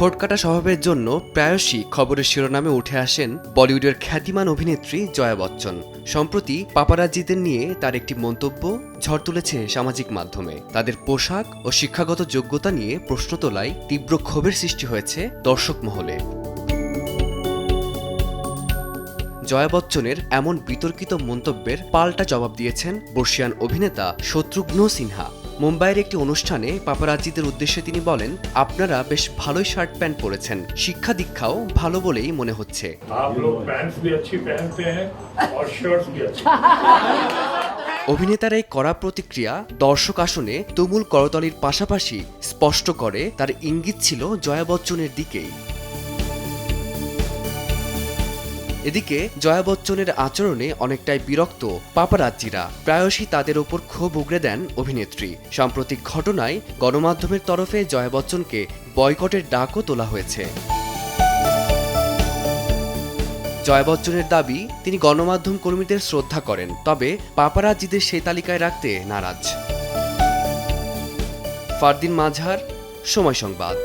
ঠোঁটকাটা স্বভাবের জন্য প্রায়শই খবরের শিরোনামে উঠে আসেন বলিউডের খ্যাতিমান অভিনেত্রী জয়া বচ্চন। সম্প্রতি পাপারাজ্জিদের নিয়ে তার একটি মন্তব্য ঝড় তুলেছে সামাজিক মাধ্যমে। তাদের পোশাক ও শিক্ষাগত যোগ্যতা নিয়ে প্রশ্ন তোলায় তীব্র ক্ষোভের সৃষ্টি হয়েছে দর্শক মহলে। জয়া বচ্চনের এমন বিতর্কিত মন্তব্যের পাল্টা জবাব দিয়েছেন বর্ষিয়ান অভিনেতা শত্রুঘ্ন সিনহা। মুম্বাইয়ের একটি অনুষ্ঠানে পাপারাজিদের উদ্দেশ্যে তিনি বলেন আপনারা বেশ ভালোই শার্ট প্যান্ট পরেছেন। শিক্ষা দীক্ষাও ভালো বলেই মনে হচ্ছে। অভিনেতার এই কড়া প্রতিক্রিয়া দর্শক আসনে তুমুল করতালির পাশাপাশি স্পষ্ট করে তার ইঙ্গিত ছিল জয়া বচ্চনের দিকেই। এদিকে জয়া বচ্চনের আচরণে অনেকটাই বিরক্ত পাপারাজ্জিরা। প্রায়শই তাদের ওপর ক্ষোভ উগড়ে দেন অভিনেত্রী। সাম্প্রতিক ঘটনায় গণমাধ্যমের তরফে জয়া বচ্চনকে বয়কটের ডাকও তোলা হয়েছে। জয়া বচ্চনের দাবি, তিনি গণমাধ্যম কর্মীদের শ্রদ্ধা করেন, তবে পাপারাজ্জিদের সেই তালিকায় রাখতে নারাজ। ফারদিন মাঝার, সময় সংবাদ।